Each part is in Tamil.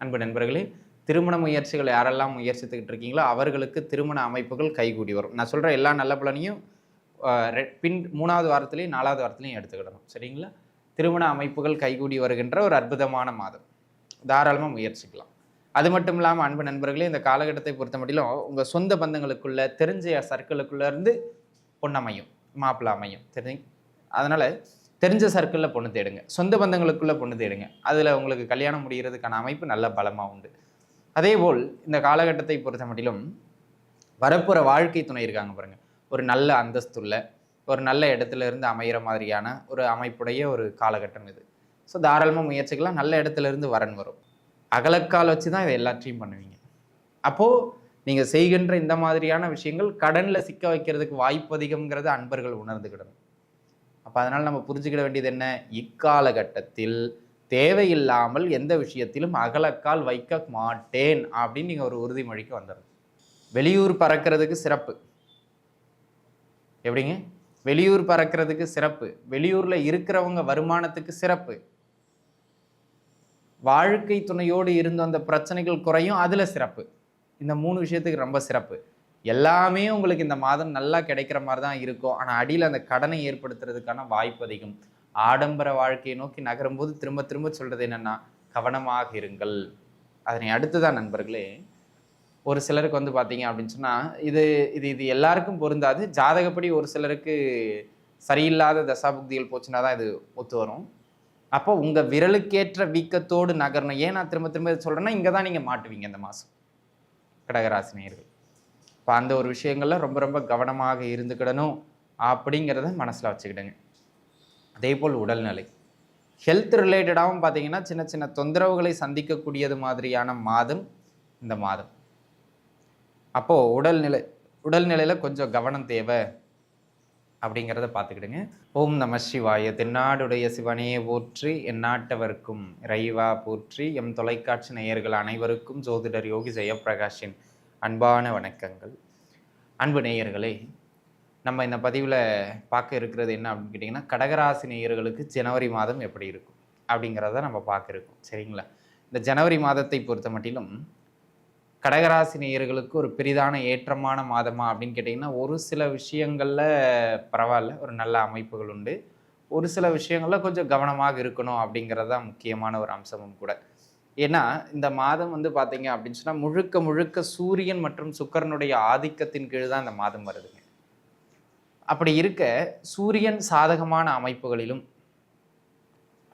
அன்பு நண்பர்களே திருமண முயற்சிகள் யாரெல்லாம் முயற்சித்துக்கிட்டு இருக்கீங்களோ அவர்களுக்கு திருமண அமைப்புகள் கைகூடி வரும். நான் சொல்கிற எல்லா நல்ல பலனையும் பின் மூணாவது வாரத்துலேயும் நாலாவது வாரத்துலையும் எடுத்துக்கிடணும். சரிங்களா? திருமண அமைப்புகள் கைகூடி வருகின்ற ஒரு அற்புதமான மாதம். தாராளமாக முயற்சிக்கலாம். அது மட்டும் இல்லாமல் அன்பு நண்பர்களே இந்த காலகட்டத்தை பொறுத்த மட்டும் உங்கள் சொந்த பந்தங்களுக்குள்ள தெரிஞ்ச சர்க்கிளுக்குள்ளேருந்து இருந்து மாப்பிள்ள அமையும் மாப்பிள்ளை அமையும். தெரிஞ்சு? அதனால் தெரிஞ்ச சர்க்கிளில் பொண்ணு தேடுங்க. சொந்த பந்தங்களுக்குள்ளே பொண்ணு தேடுங்க. அதில் உங்களுக்கு கல்யாணம் முடிகிறதுக்கான அமைப்பு நல்ல பலமாக உண்டு. அதேபோல் இந்த காலகட்டத்தை பொறுத்த மட்டிலும் வரப்புற வாழ்க்கை துணை இருக்காங்க பாருங்கள் ஒரு நல்ல அந்தஸ்துள்ள ஒரு நல்ல இடத்துல இருந்து அமைகிற மாதிரியான ஒரு அமைப்புடைய ஒரு காலகட்டம் இது. ஸோ தாராளமாக முயற்சிக்கலாம். நல்ல இடத்துல இருந்து வரன் வரும். அகலக்கால் வச்சு தான் இதை எல்லாத்தையும் பண்ணுவீங்க. அப்போது நீங்கள் செய்கின்ற இந்த மாதிரியான விஷயங்கள் கடனில் சிக்க வைக்கிறதுக்கு வாய்ப்பு அதிகம்ங்கிறத அன்பர்கள் உணர்ந்துக்கிடணும் அப்போ அதனால் நம்ம புரிஞ்சுக்கிட வேண்டியது என்ன? இக்காலகட்டத்தில் தேவையில்லாமல் எந்த விஷயத்திலும் அகலக்கால் வைக்க மாட்டேன் அப்படின்னு நீங்கள் ஒரு உறுதிமொழிக்கு வந்துடுது வெளியூர் பறக்கிறதுக்கு சிறப்பு. எப்படிங்க? வெளியூர் பறக்கிறதுக்கு சிறப்பு. வெளியூரில் இருக்கிறவங்க வருமானத்துக்கு சிறப்பு. வாழ்க்கை துணையோடு இருந்த அந்த பிரச்சனைகள் குறையும் அதில் சிறப்பு. இந்த மூணு விஷயத்துக்கு ரொம்ப சிறப்பு. எல்லாமே உங்களுக்கு இந்த மாதம் நல்லா கிடைக்கிற மாதிரி தான் இருக்கும். ஆனால் அடியில் அந்த கடனை ஏற்படுத்துறதுக்கான வாய்ப்பு அதிகம். ஆடம்பர வாழ்க்கையை நோக்கி நகரும்போது திரும்ப திரும்ப சொல்கிறது என்னென்னா கவனமாக இருங்கள். அதனை அடுத்துதான் நண்பர்களே ஒரு சிலருக்கு வந்து பார்த்தீங்க அப்படின்னு சொன்னால் இது இது இது எல்லாருக்கும் பொருந்தாது. ஜாதகப்படி ஒரு சிலருக்கு சரியில்லாத தசாபுக்திகள் போச்சுன்னா தான் இது ஒத்து வரும். அப்போ உங்கள் விரலுக்கேற்ற வீக்கத்தோடு நகரணும். ஏன் நான் திரும்ப திரும்ப சொல்கிறேன்னா இங்கே தான் நீங்கள் மாட்டுவீங்க இந்த மாதம். கடகராசினியர்கள் இப்போ அந்த ஒரு விஷயங்களில் ரொம்ப ரொம்ப கவனமாக இருந்துக்கிடணும் அப்படிங்கிறத மனசில் வச்சுக்கிடுங்க. அதே போல் உடல்நிலை. ஹெல்த் ரிலேட்டடாகவும் பார்த்தீங்கன்னா சின்ன சின்ன தொந்தரவுகளை சந்திக்கக்கூடியது மாதிரியான மாதம் இந்த மாதம். அப்போது உடல்நிலை உடல்நிலையில் கொஞ்சம் கவனம் தேவை அப்படிங்கிறத பார்த்துக்கிடுங்க ஓம் நம சிவாய. தென்னாடுடைய சிவனையே போற்றி எந்நாட்டவர்க்கும் இறைவா போற்றி எம் தொலைக்காட்சி நேயர்கள் அனைவருக்கும் ஜோதிடர் யோகி ஜெயப்பிரகாஷின் அன்பான வணக்கங்கள். அன்பு நேயர்களே நம்ம இந்த பதிவில் பார்க்க இருக்கிறது என்ன அப்படின்னு கேட்டிங்கன்னா கடகராசி நேயர்களுக்கு ஜனவரி மாதம் எப்படி இருக்கும்? அப்படிங்கிறத நம்ம பார்க்க இருக்கோம். சரிங்களா? இந்த ஜனவரி மாதத்தை பொறுத்த மட்டிலும் கடகராசி நேயர்களுக்கு ஒரு பெரிதான ஏற்றமான மாதமா அப்படின்னு கேட்டிங்கன்னா ஒரு சில விஷயங்களில் பரவாயில்ல ஒரு நல்ல அமைப்புகள் உண்டு. ஒரு சில விஷயங்களில் கொஞ்சம் கவனமாக இருக்கணும் அப்படிங்கிறது தான் முக்கியமான ஒரு அம்சமும் கூட. ஏன்னா இந்த மாதம் வந்து பார்த்தீங்க அப்படின்னு சொன்னால் முழுக்க முழுக்க சூரியன் மற்றும் சுக்கரனுடைய ஆதிக்கத்தின் கீழ் தான் இந்த மாதம் வருதுங்க. அப்படி இருக்க சூரியன் சாதகமான அமைப்புகளிலும்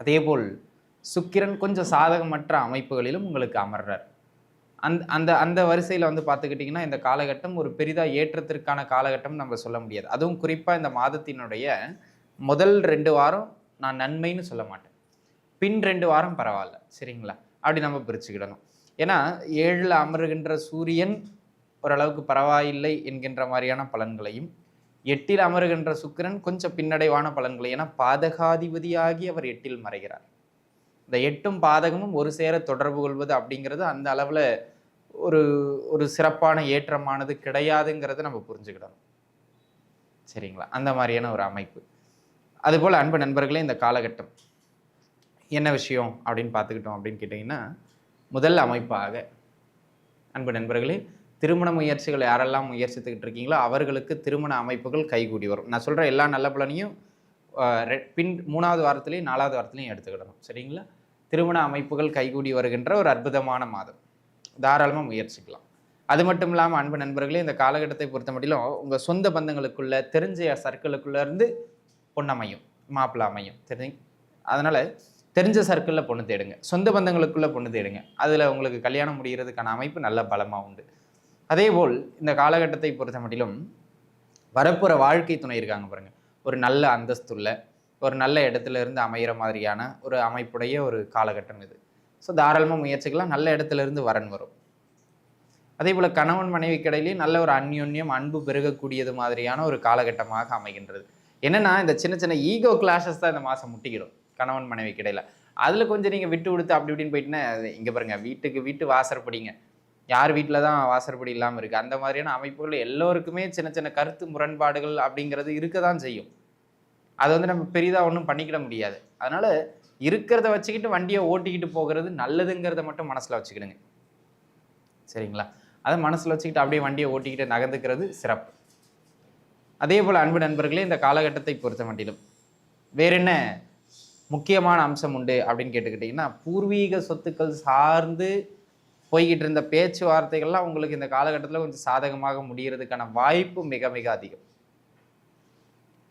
அதேபோல் சுக்கிரன் கொஞ்சம் சாதகமற்ற அமைப்புகளிலும் உங்களுக்கு அமர்றார். அந்த அந்த அந்த வரிசையில் வந்து பார்த்துக்கிட்டிங்கன்னா இந்த காலகட்டம் ஒரு பெரிதாக ஏற்றத்திற்கான காலகட்டம் நம்ம சொல்ல முடியாது. அதுவும் குறிப்பாக இந்த மாதத்தினுடைய முதல் ரெண்டு வாரம் நான் நன்மைன்னு சொல்ல மாட்டேன். பின் ரெண்டு வாரம் பரவாயில்ல சரிங்களா? அப்படி நம்ம பிரிச்சுக்கிடணும். ஏன்னா ஏழில் அமருகின்ற சூரியன் ஓரளவுக்கு பரவாயில்லை என்கின்ற மாதிரியான பலன்களையும் எட்டில் அமருகின்ற சுக்கிரன் கொஞ்சம் பின்னடைவான பலன்களை ஏன்னா பாதகாதிபதியாகி அவர் எட்டில் மறைகிறார். இந்த எட்டும் பாதகமும் ஒரு சேர தொடர்பு கொள்வது அப்படிங்கிறது அந்த அளவில் ஒரு ஒரு சிறப்பான ஏற்றமானது கிடையாதுங்கிறத நம்ம புரிஞ்சுக்கிடணும். சரிங்களா? அந்த மாதிரியான ஒரு அமைப்பு. அதுபோல் அன்பு நண்பர்களே இந்த காலகட்டம் என்ன விஷயம் அப்படின்னு பார்த்துக்கிட்டோம் அப்படின்னு கேட்டிங்கன்னா முதல் அமைப்பாக அன்பு நண்பர்களே திருமண முயற்சிகள் யாரெல்லாம் முயற்சித்துக்கிட்டு இருக்கீங்களோ அவர்களுக்கு திருமண அமைப்புகள் கைகூடி வரும். நான் சொல்கிற எல்லா நல்ல பலனையும் பின் மூணாவது வாரத்துலேயும் நாலாவது வாரத்துலையும் எடுத்துக்கிடணும். சரிங்களா? திருமண அமைப்புகள் கைகூடி வருகின்ற ஒரு அற்புதமான மாதம். தாராளமாக முயற்சிக்கலாம். அது மட்டும் இல்லாமல் அன்பு நண்பர்களே இந்த காலகட்டத்தை பொறுத்த மட்டிலும் உங்கள் சொந்த பந்தங்களுக்குள்ள தெரிஞ்ச சர்க்கிளுக்குள்ளேருந்து பொண்ணமையும் மாப்பிள்ள அமையும் மாப்பிள்ளை அமையும். தெரிஞ்சு? அதனால் தெரிஞ்ச சர்க்கிளில் பொண்ணு தேடுங்க. சொந்த பந்தங்களுக்குள்ள பொண்ணு தேடுங்க. அதில் உங்களுக்கு கல்யாணம் முடிகிறதுக்கான அமைப்பு நல்ல பலமாக உண்டு. அதேபோல் இந்த காலகட்டத்தை பொறுத்த மட்டிலும் வரப்புற வாழ்க்கை துணை இருக்காங்க பாருங்கள் ஒரு நல்ல அந்தஸ்துள்ள ஒரு நல்ல இடத்துல இருந்து அமைகிற மாதிரியான ஒரு அமைப்புடைய ஒரு காலகட்டம் இது. ஸோ தாராளமாக முயற்சிக்கலாம். நல்ல இடத்துல இருந்து வரன் வரும். அதே போல் கணவன் மனைவிக்கு கடையிலேயே நல்ல ஒரு அந்யோன்யம் அன்பு பெருகக்கூடியது மாதிரியான ஒரு காலகட்டமாக அமைகின்றது. என்னென்னா இந்த சின்ன சின்ன ஈகோ கிளாஷஸ் தான் இந்த மாதம் முட்டிக்கிடும். கணவன் மனைவிக்கு இடையில. அதில் கொஞ்சம் நீங்கள் விட்டு கொடுத்து அப்படி இப்படின்னு போயிட்டுனா இங்கே பாருங்கள் வீட்டுக்கு வீட்டு வாசற்படிங்க. யார் வீட்டில் தான் வாசற்படி இல்லாமல் இருக்குது அந்த மாதிரியான அமைப்புகள் எல்லோருக்குமே சின்ன சின்ன கருத்து முரண்பாடுகள் அப்படிங்கிறது இருக்க தான் செய்யும். அது வந்து நம்ம பெரிதாக ஒன்றும் பண்ணிக்கிட முடியாது. அதனால் இருக்கிறத வச்சுக்கிட்டு வண்டியை ஓட்டிக்கிட்டு போகிறது நல்லதுங்கிறத மட்டும் மனசில் வச்சுக்கிடுங்க. சரிங்களா? அதை மனசில் வச்சுக்கிட்டு அப்படியே வண்டியை ஓட்டிக்கிட்டு நகர்ந்துக்கிறது சிறப்பு. அதே போல் அன்பு நண்பர்களே இந்த காலகட்டத்தை பொறுத்த மட்டிலும் வேற என்ன முக்கியமான அம்சம் உண்டு அப்படின்னு கேட்டுக்கிட்டிங்கன்னா பூர்வீக சொத்துக்கள் சார்ந்து போய்கிட்டு இருந்த பேச்சுவார்த்தைகள்லாம் உங்களுக்கு இந்த காலகட்டத்தில் கொஞ்சம் சாதகமாக முடிகிறதுக்கான வாய்ப்பு மிக மிக அதிகம்.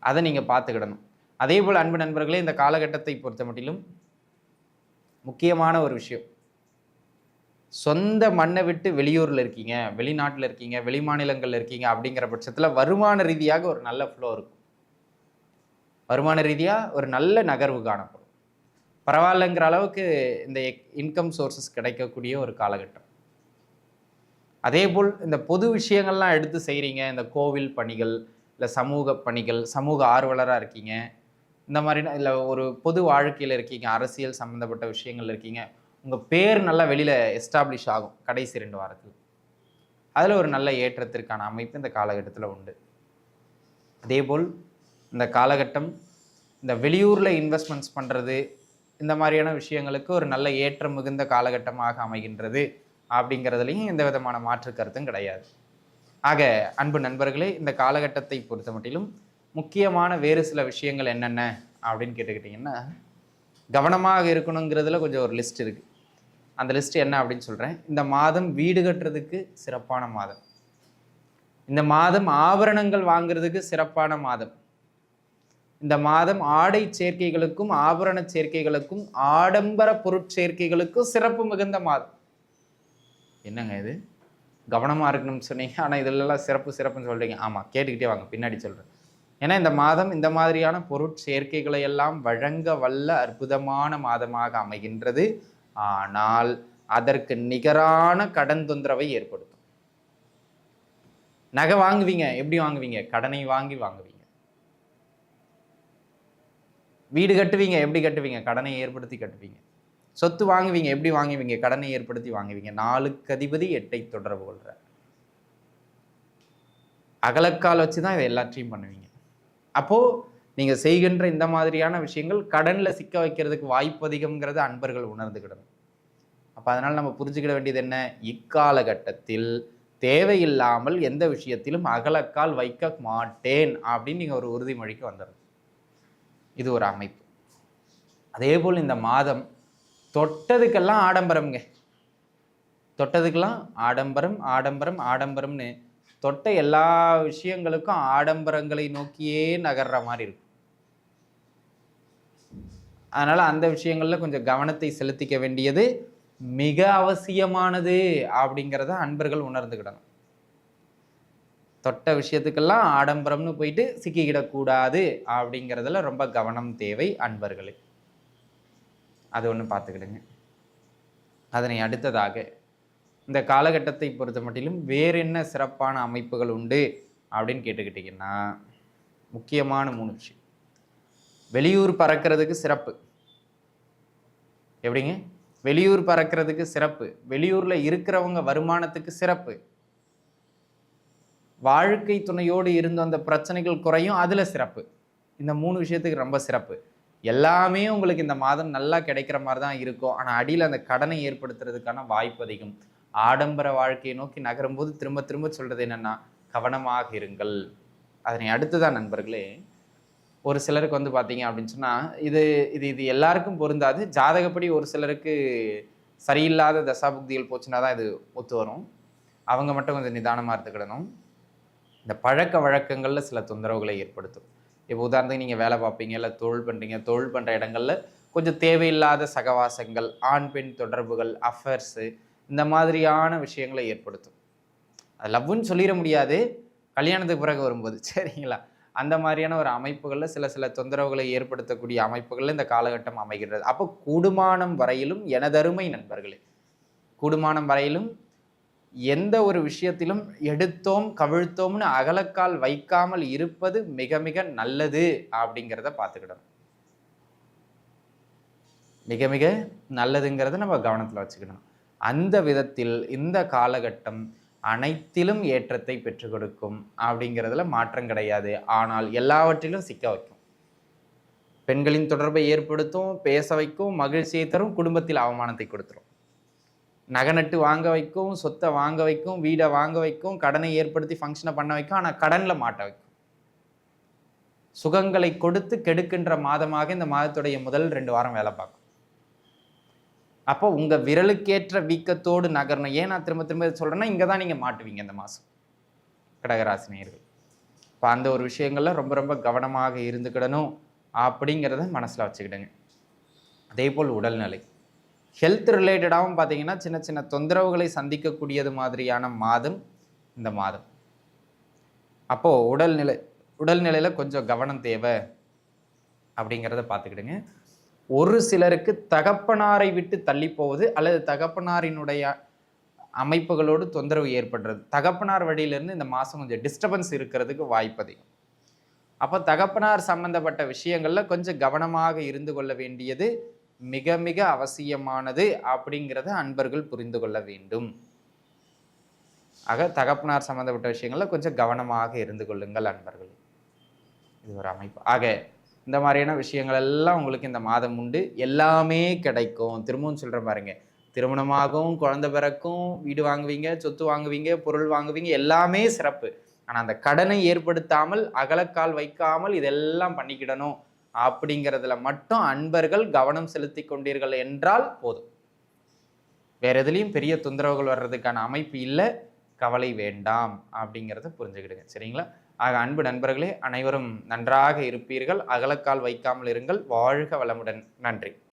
அதை நீங்கள் பார்த்துக்கிடணும். அதே போல் அன்பு நண்பர்களே இந்த காலகட்டத்தை பொறுத்த மட்டிலும் முக்கியமான ஒரு விஷயம். சொந்த மண்ணை விட்டு வெளியூரில் இருக்கீங்க வெளிநாட்டில் இருக்கீங்க வெளிமாநிலங்களில் இருக்கீங்க அப்படிங்கிற பட்சத்தில் வருமான ரீதியாக ஒரு நல்ல ஃப்ளோ இருக்கும். வருமான ரீதியாக ஒரு நல்ல நகர்வு காணப்படும். பரவாயில்லைங்கிற அளவுக்கு இந்த இன்கம் சோர்சஸ் கிடைக்கக்கூடிய ஒரு காலகட்டம். அதே போல் இந்த பொது விஷயங்கள்லாம் எடுத்து செய்கிறீங்க இந்த கோவில் பணிகள் இல்லை சமூக பணிகள் சமூக ஆர்வலராக இருக்கீங்க. இந்த மாதிரி இல்லை ஒரு பொது வாழ்க்கையில் இருக்கீங்க. அரசியல் சம்மந்தப்பட்ட விஷயங்கள் இருக்கீங்க. உங்கள் பேர் நல்லா வெளியில் எஸ்டாப்ளிஷ் ஆகும். கடைசி ரெண்டு வாரத்தில். அதில் ஒரு நல்ல ஏற்றத்திற்கான அமைப்பு இந்த காலகட்டத்தில் உண்டு. அதேபோல் இந்த காலகட்டம் இந்த வெளியூரில் இன்வெஸ்ட்மெண்ட்ஸ் பண்ணுறது இந்த மாதிரியான விஷயங்களுக்கு ஒரு நல்ல ஏற்றம் மிகுந்த காலகட்டமாக அமைகின்றது அப்படிங்கிறதுலையும் எந்த விதமான மாற்று கருத்தும் கிடையாது. ஆக அன்பு நண்பர்களே இந்த காலகட்டத்தை பொறுத்த மட்டிலும் முக்கியமான வேறு சில விஷயங்கள் என்னென்ன அப்படின்னு கேட்டுக்கிட்டிங்கன்னா கவனமாக இருக்கணுங்கிறதுல கொஞ்சம் ஒரு லிஸ்ட் இருக்குது அந்த லிஸ்ட் என்ன அப்படின்னு சொல்கிறேன் இந்த மாதம் வீடு கட்டுறதுக்கு சிறப்பான மாதம். இந்த மாதம் ஆபரணங்கள் வாங்குறதுக்கு சிறப்பான மாதம். இந்த மாதம் ஆடை சேர்க்கைகளுக்கும் ஆபரண சேர்க்கைகளுக்கும் ஆடம்பர பொருட்சேர்க்கைகளுக்கும் சிறப்பு மிகுந்த மாதம். என்னங்க இது? கவனமாக இருக்கணும்னு சொன்னீங்க. ஆனால் இதிலெல்லாம் சிறப்பு சிறப்புன்னு சொல்கிறீங்க ஆமாம் கேட்டுக்கிட்டே வாங்க. பின்னாடி சொல்கிறேன் ஏன்னா இந்த மாதம் இந்த மாதிரியான பொருட்சேர்க்கைகளை எல்லாம் வழங்க வல்ல அற்புதமான மாதமாக அமைகின்றது. ஆனால் அதற்கு நிகரான கடன் தொந்தரவை ஏற்படுத்தும். நகை வாங்குவீங்க. எப்படி வாங்குவீங்க? கடனை வாங்கி வாங்குவீங்க. வீடு கட்டுவீங்க எப்படி கட்டுவீங்க? கடனை ஏற்படுத்தி கட்டுவீங்க. சொத்து வாங்குவீங்க எப்படி வாங்குவீங்க? கடனை ஏற்படுத்தி வாங்குவீங்க. நாலுக்கு அதிபதி எட்டை தொடர்பு கொள்கிற அகலக்கால் வச்சு தான் இதை எல்லாத்தையும் பண்ணுவீங்க. அப்போது நீங்கள் செய்கின்ற இந்த மாதிரியான விஷயங்கள் கடனில் சிக்க வைக்கிறதுக்கு வாய்ப்பு அதிகம்ங்கிறத அன்பர்கள் உணர்ந்துக்கிடணும் அப்போ அதனால் நம்ம புரிஞ்சுக்கிட வேண்டியது என்ன? இக்காலகட்டத்தில் தேவையில்லாமல் எந்த விஷயத்திலும் அகலக்கால் வைக்க மாட்டேன் அப்படின்னு நீங்கள் ஒரு உறுதிமொழிக்கு வந்துடும் இது ஒரு அமைப்பு. அதே போல் இந்த மாதம் தொட்டதுக்கெல்லாம் ஆடம்பரம்ங்க. தொட்டதுக்கெல்லாம் ஆடம்பரம் ஆடம்பரம் ஆடம்பரம்னு தொட்ட எல்லா விஷயங்களுக்கும் ஆடம்பரங்களை நோக்கியே நகர்ற மாதிரி இருக்கும் அதனால் அந்த விஷயங்களில் கொஞ்சம் கவனத்தை செலுத்திக்க வேண்டியது மிக அவசியமானது அப்படிங்கிறத அன்பர்கள் உணர்ந்துக்கிடணும் தொட்ட விஷயத்துக்கெல்லாம் ஆடம்பரம்னு போயிட்டு சிக்கிக்கிடக்கூடாது அப்படிங்கிறதுல ரொம்ப கவனம் தேவை அன்பர்களே. அது ஒன்று பார்த்துக்கிடுங்க. அதனை அடுத்ததாக இந்த காலகட்டத்தை பொறுத்த மட்டிலும் வேறு என்ன சிறப்பான அமைப்புகள் உண்டு அப்படின்னு கேட்டுக்கிட்டிங்கன்னா முக்கியமான மூணு விஷயம். வெளியூர் பறக்கிறதுக்கு சிறப்பு. எப்படிங்க? வெளியூர் பறக்கிறதுக்கு சிறப்பு. வெளியூரில் இருக்கிறவங்க வருமானத்துக்கு சிறப்பு. வாழ்க்கை துணையோடு இருந்த அந்த பிரச்சனைகள் குறையும் அதில் சிறப்பு. இந்த மூணு விஷயத்துக்கு ரொம்ப சிறப்பு. எல்லாமே உங்களுக்கு இந்த மாதம் நல்லா கிடைக்கிற மாதிரி தான் இருக்கும். ஆனால் அடியில் அந்த கடனை ஏற்படுத்துறதுக்கான வாய்ப்பு அதிகம். ஆடம்பர வாழ்க்கையை நோக்கி நகரும்போது திரும்ப திரும்ப சொல்கிறது என்னென்னா கவனமாக இருங்கள். அதனை அடுத்துதான் நண்பர்களே ஒரு சிலருக்கு வந்து பார்த்தீங்க அப்படின்னு சொன்னால் இது இது இது எல்லாருக்கும் பொருந்தாது. ஜாதகப்படி ஒரு சிலருக்கு சரியில்லாத தசாபுக்திகள் போச்சுன்னா தான் இது ஒத்து வரும். அவங்க மட்டும் கொஞ்சம் நிதானமாக இருந்துக்கிடணும். இந்த பழக்க வழக்கங்களில் சில தொந்தரவுகளை ஏற்படுத்தும். இப்போ உதாரணத்துக்கு நீங்கள் வேலை பார்ப்பீங்க இல்லை தொழில் பண்ணுறீங்க தொழில் பண்ணுற இடங்களில் கொஞ்சம் தேவையில்லாத சகவாசங்கள் ஆண் பெண் தொடர்புகள் அஃபேர்ஸு இந்த மாதிரியான விஷயங்களை ஏற்படுத்தும். அது லவ்னு சொல்லிட முடியாது. கல்யாணத்துக்கு பிறகு வரும்போது சரிங்களா? அந்த மாதிரியான ஒரு அமைப்புகளில் சில சில தொந்தரவுகளை ஏற்படுத்தக்கூடிய அமைப்புகளில் இந்த காலகட்டம் அமைகிறது அப்போ கூடுமானம் வரையிலும் எனதருமை நண்பர்களே. கூடுமானம் வரையிலும் எந்த ஒரு விஷயத்திலும் எடுத்தோம் கவிழ்த்தோம்னு அகலக்கால் வைக்காமல் இருப்பது மிக மிக நல்லது அப்படிங்கிறத பார்த்துக்கிடணும். மிக மிக நல்லதுங்கிறத நம்ம கவனத்தில் வச்சுக்கணும் அந்த விதத்தில் இந்த காலகட்டம் அனைத்திலும் ஏற்றத்தை பெற்றுக் கொடுக்கும் அப்படிங்கிறதுல மாற்றம் கிடையாது. ஆனால் எல்லாவற்றிலும் சிக்க வைக்கும். பெண்களின் தொடர்பை ஏற்படுத்தும் பேச வைக்கும் மகிழ்ச்சியை தரும் குடும்பத்தில் அவமானத்தை கொடுத்துரும். நகை நட்டு வாங்க வைக்கும் சொத்தை வாங்க வைக்கும் வீடை வாங்க வைக்கும் கடனை ஏற்படுத்தி ஃபங்க்ஷனை பண்ண வைக்கும் ஆனால் கடனில் மாட்ட வைக்கும். சுகங்களை கொடுத்து கெடுக்கின்ற மாதமாக இந்த மாதத்துடைய முதல் ரெண்டு வாரம் வேலை பார்க்கும். அப்போ உங்கள் விரலுக்கேற்ற வீக்கத்தோடு நகரணும் ஏன் நான் திரும்ப திரும்ப சொல்கிறேன்னா இங்கே தான் நீங்கள் மாட்டுவீங்க இந்த மாதம். கடகராசினியர்கள் இப்போ அந்த ஒரு விஷயங்கள்ல ரொம்ப ரொம்ப கவனமாக இருந்துக்கிடணும் அப்படிங்கிறத மனசில் வச்சுக்கிடுங்க. அதே போல் உடல்நிலை. ஹெல்த் ரிலேட்டடாகவும் பார்த்தீங்கன்னா சின்ன சின்ன தொந்தரவுகளை சந்திக்கக்கூடியது மாதிரியான மாதம் இந்த மாதம். அப்போது உடல்நிலை உடல்நிலையில் கொஞ்சம் கவனம் தேவை அப்படிங்கிறத பார்த்துக்கிடுங்க. ஒரு சிலருக்கு தகப்பனாரை விட்டு தள்ளி போவது அல்லது தகப்பனாரினுடைய அமைப்புகளோடு தொந்தரவு ஏற்படுறது. தகப்பனார் வழியிலேருந்து இந்த மாதம் கொஞ்சம் டிஸ்டர்பன்ஸ் இருக்கிறதுக்கு வாய்ப்பு அதிகம். அப்போ தகப்பனார் சம்பந்தப்பட்ட விஷயங்களில் கொஞ்சம் கவனமாக இருந்து கொள்ள வேண்டியது மிக மிக அவசியமானது அப்படிங்கிறத அன்பர்கள் புரிந்து கொள்ள வேண்டும். ஆக தகப்பனார் சம்பந்தப்பட்ட விஷயங்களில் கொஞ்சம் கவனமாக இருந்து கொள்ளுங்கள் அன்பர்கள். இது ஒரு அமைப்பு. ஆக இந்த மாதிரியான விஷயங்கள் எல்லாம் உங்களுக்கு இந்த மாதம் உண்டு. எல்லாமே கிடைக்கும். திரும்பவும் சொல்கிற பாருங்க. திருமணமாகவும் குழந்தை பிறக்கும் வீடு வாங்குவீங்க சொத்து வாங்குவீங்க பொருள் வாங்குவீங்க எல்லாமே சிறப்பு. ஆனால் அந்த கடனை ஏற்படுத்தாமல் அகலக்கால் வைக்காமல் இதெல்லாம் பண்ணிக்கிடணும். அப்படிங்கிறதுல மட்டும் அன்பர்கள் கவனம் செலுத்தி கொண்டீர்கள் என்றால் போதும். வேற எதுலேயும் பெரிய தொந்தரவுகள் வர்றதுக்கான அமைப்பு இல்லை கவலை வேண்டாம் அப்படிங்கிறத புரிஞ்சுக்கிடுங்க. சரிங்களா? ஆக அன்பு நண்பர்களே அனைவரும் நன்றாக இருப்பீர்கள். அகலக்கால் வைக்காமல் இருங்கள். வாழ்க வளமுடன். நன்றி.